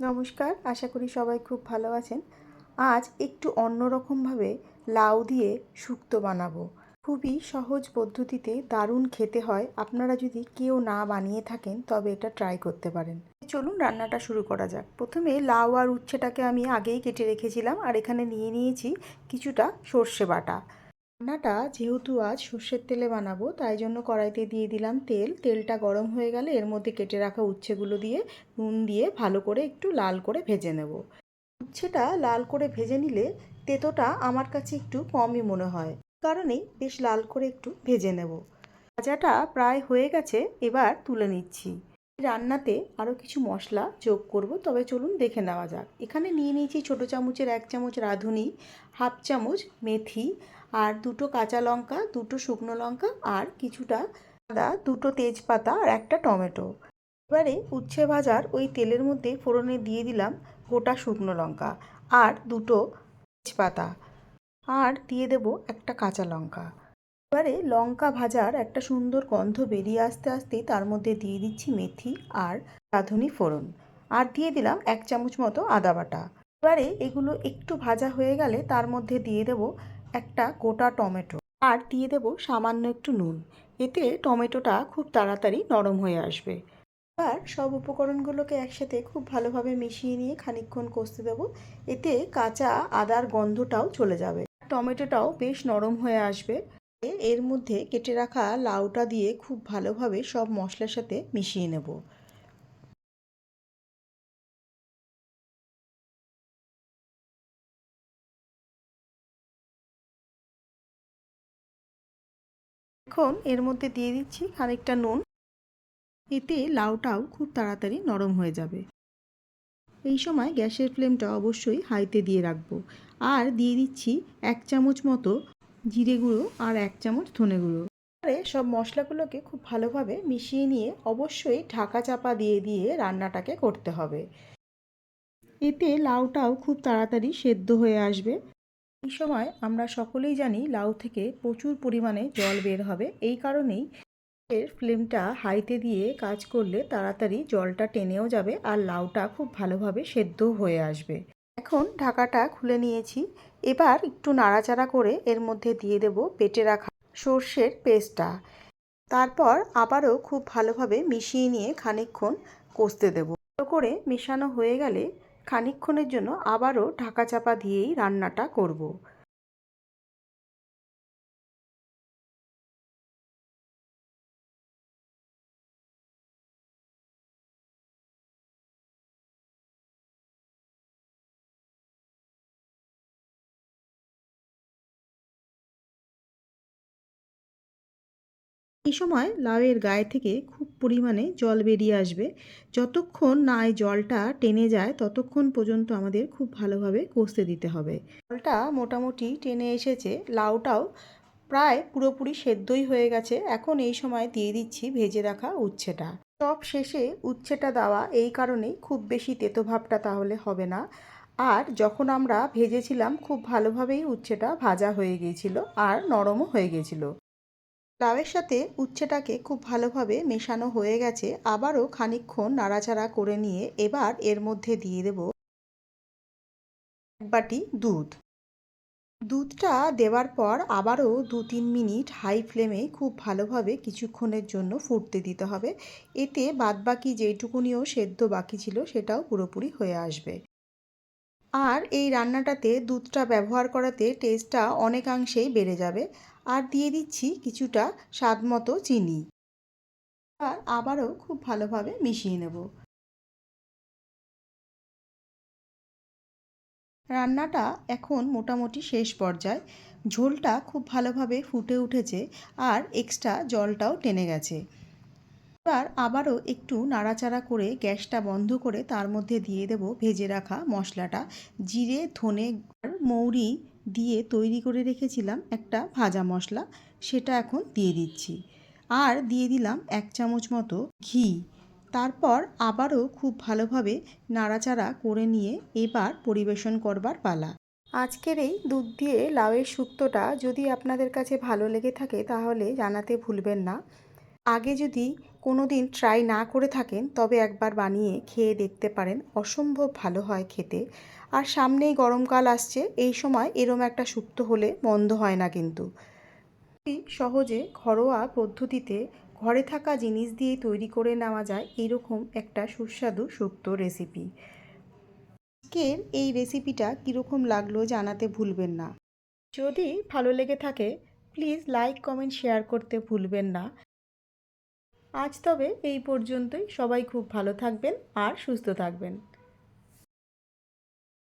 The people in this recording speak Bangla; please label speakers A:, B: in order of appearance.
A: নমস্কার, আশা করি সবাই খুব ভালো আছেন। আজ একটু অন্যরকমভাবে লাউ দিয়ে শুক্তো বানাবো। খুবই সহজ পদ্ধতিতে দারুণ খেতে হয়। আপনারা যদি কেউ না বানিয়ে থাকেন, তবে এটা ট্রাই করতে পারেন। চলুন রান্নাটা শুরু করা যাক। প্রথমে লাউ আর উচ্ছেটাকে আমি আগেই কেটে রেখেছিলাম, আর এখানে নিয়ে নিয়েছি কিছুটা সর্ষে বাটা। রান্নাটা যেহেতু আজ সর্ষের তেলে বানাবো, তাই জন্য কড়াইতে দিয়ে দিলাম তেল। তেলটা গরম হয়ে গেলে এর মধ্যে কেটে রাখা উচ্ছেগুলো দিয়ে নুন দিয়ে ভালো করে একটু লাল করে ভেজে নেব। উচ্ছেটা লাল করে ভেজে নিলে তেতোটা আমার কাছে একটু কমই মনে হয় কারণেই বেশ লাল করে একটু ভেজে নেব। ভাজাটা প্রায় হয়ে গেছে, এবার তুলে নিচ্ছি। রান্নাতে আরও কিছু মশলা যোগ করব, তবে চলুন দেখে নেওয়া যাক। এখানে নিয়ে নিয়েছি ছোটো চামচের এক চামচ রাঁধুনি, হাফ চামচ মেথি আর দুটো কাঁচা লঙ্কা, দুটো শুকনো লঙ্কা আর কিছুটা আদা, দুটো তেজপাতা আর একটা টমেটো। এবারে উচ্ছে ভাজার ওই তেলের মধ্যে ফোড়নে দিয়ে দিলাম গোটা শুকনো লঙ্কা আর দুটো তেজপাতা আর দিয়ে দেব একটা কাঁচা লঙ্কা। এবারে লঙ্কা ভাজার একটা সুন্দর গন্ধ বেরিয়ে আসতে আসতেই তার মধ্যে দিয়ে দিচ্ছি মেথি আর রাঁধুনি ফোড়ন আর দিয়ে দিলাম এক চামচ মতো আদা বাটা। এবারে এগুলো একটু ভাজা হয়ে গেলে তার মধ্যে দিয়ে দেব একটা গোটা টমেটো আর দিয়ে দেব সামান্য একটু নুন। এতে টমেটোটা খুব তাড়াতাড়ি নরম হয়ে আসবে। এবার সব উপকরণগুলোকে একসাথে খুব ভালোভাবে মিশিয়ে নিয়ে খানিকক্ষণ কষতে দেবো। এতে কাঁচা আদার গন্ধটাও চলে যাবে। টমেটোটাও বেশ নরম হয়ে আসবে। এর মধ্যে কেটে রাখা লাউটা দিয়ে খুব ভালোভাবে সব মশলার সাথে মিশিয়ে নেব। এখন এর মধ্যে দিয়ে দিচ্ছি খানিকটা নুন। এতে লাউটাও খুব তাড়াতাড়ি নরম হয়ে যাবে। এই সময় গ্যাসের ফ্লেমটা অবশ্যই হাইতে দিয়ে রাখব। আর দিয়ে দিচ্ছি এক চামচ মতো জিরে গুঁড়ো আর এক চামচ ধনে গুঁড়ো। এবারে সব মশলাগুলোকে খুব ভালোভাবে মিশিয়ে নিয়ে অবশ্যই ঢাকা চাপা দিয়ে দিয়ে রান্নাটাকে করতে হবে। এতে লাউটাও খুব তাড়াতাড়ি সেদ্ধ হয়ে আসবে। এই সময় আমরা সকলেই জানি লাউ থেকে প্রচুর পরিমাণে জল বের হবে। এই কারণেই এর ফ্লেমটা হাইতে দিয়ে কাজ করলে তাড়াতাড়ি জলটা টেনেও যাবে আর লাউটা খুব ভালোভাবে সেদ্ধ হয়ে আসবে। এখন ঢাকাটা খুলে নিয়েছি। এবার একটু নাড়াচাড়া করে এর মধ্যে দিয়ে দেব পেটে রাখা সর্ষের পেস্টটা। তারপর আবারও খুব ভালোভাবে মিশিয়ে নিয়ে খানিকক্ষণ কষতে দেবো। করে মেশানো হয়ে গেলে খানিকক্ষণের জন্য আবারও ঢাকা চাপা দিয়েই রান্নাটা করব। এই সময় লাউয়ের গায়ে থেকে খুব পরিমাণে জল বেরিয়ে আসবে। যতক্ষণ না এই জলটা টেনে যায়, ততক্ষণ পর্যন্ত আমাদের খুব ভালোভাবে কষতে দিতে হবে। জলটা মোটামুটি টেনে এসেছে, লাউটাও প্রায় পুরোপুরি সেদ্ধই হয়ে গেছে। এখন এই সময় দিয়ে দিচ্ছি ভেজে রাখা উচ্ছেটা। সব শেষে উচ্ছেটা দেওয়া এই কারণেই খুব বেশি তেতো ভাবটা তাহলে হবে না। আর যখন আমরা ভেজেছিলাম, খুব ভালোভাবেই উচ্ছেটা ভাজা হয়ে গিয়েছিল আর নরমও হয়ে গিয়েছিল লাউয়ের সাথে উচ্ছেটাকে খুব ভালোভাবে মেশানো হয়ে গেছে, আবারও খানিকক্ষণ নাড়াচাড়া করে নিয়ে এবার এর মধ্যে দিয়ে দেব এক বাটি দুধ। দুধটা দেওয়ার পর আবারও দু তিন মিনিট হাই ফ্লেমে খুব ভালোভাবে কিছুক্ষণের জন্য ফুটতে দিতে হবে। এতে বাদবাকি যেইটুকুনিও সেদ্ধ বাকি ছিল সেটাও পুরোপুরি হয়ে আসবে। আর এই রান্নাটাতে দুধটা ব্যবহার করাতে টেস্টটা অনেকাংশেই বেড়ে যাবে। আর দিয়ে দিচ্ছি কিছুটা স্বাদ মতো চিনি। আর আবারও খুব ভালোভাবে মিশিয়ে নেব। রান্নাটা এখন মোটামুটি শেষ পর্যায়ে। ঝোলটা খুব ভালোভাবে ফুটে উঠেছে আর এক্সট্রা জলটাও টেনে গেছে। এবার আবারও একটু নাড়াচাড়া করে গ্যাসটা বন্ধ করে তার মধ্যে দিয়ে দেব ভেজে রাখা মশলাটা। জিরে, ধনে মৌরি দিয়ে তৈরি করে রেখেছিলাম একটা ভাজা মশলা, সেটা এখন দিয়ে দিচ্ছি। আর দিয়ে দিলাম এক চামচ মতো ঘি। তারপর আবারও খুব ভালোভাবে নাড়াচাড়া করে নিয়ে এবার পরিবেশন করবার পালা। আজকের এই দুধ দিয়ে লাউয়ের শুক্তোটা যদি আপনাদের কাছে ভালো লেগে থাকে, তাহলে জানাতে ভুলবেন না। আগে যদি কোনো দিন ট্রাই না করে থাকেন, তবে একবার বানিয়ে খেয়ে দেখতে পারেন, অসম্ভব ভালো হয় খেতে। আর সামনেই গরমকাল আসছে, এই সময় এরম একটা শুক্তো হলে মন্দ হয় না কিন্তু। সহজে ঘরোয়া পদ্ধতিতে ঘরে থাকা জিনিস দিয়েই তৈরি করে নেওয়া যায় এরকম একটা সুস্বাদু শুক্তো রেসিপি আজকের এই রেসিপিটা কীরকম লাগল জানাতে ভুলবেন না। যদি ভালো লেগে থাকে প্লিজ লাইক কমেন্ট শেয়ার করতে ভুলবেন না। আজ তবে এই পর্যন্তই। সবাই খুব ভালো থাকবেন আর সুস্থ থাকবেন।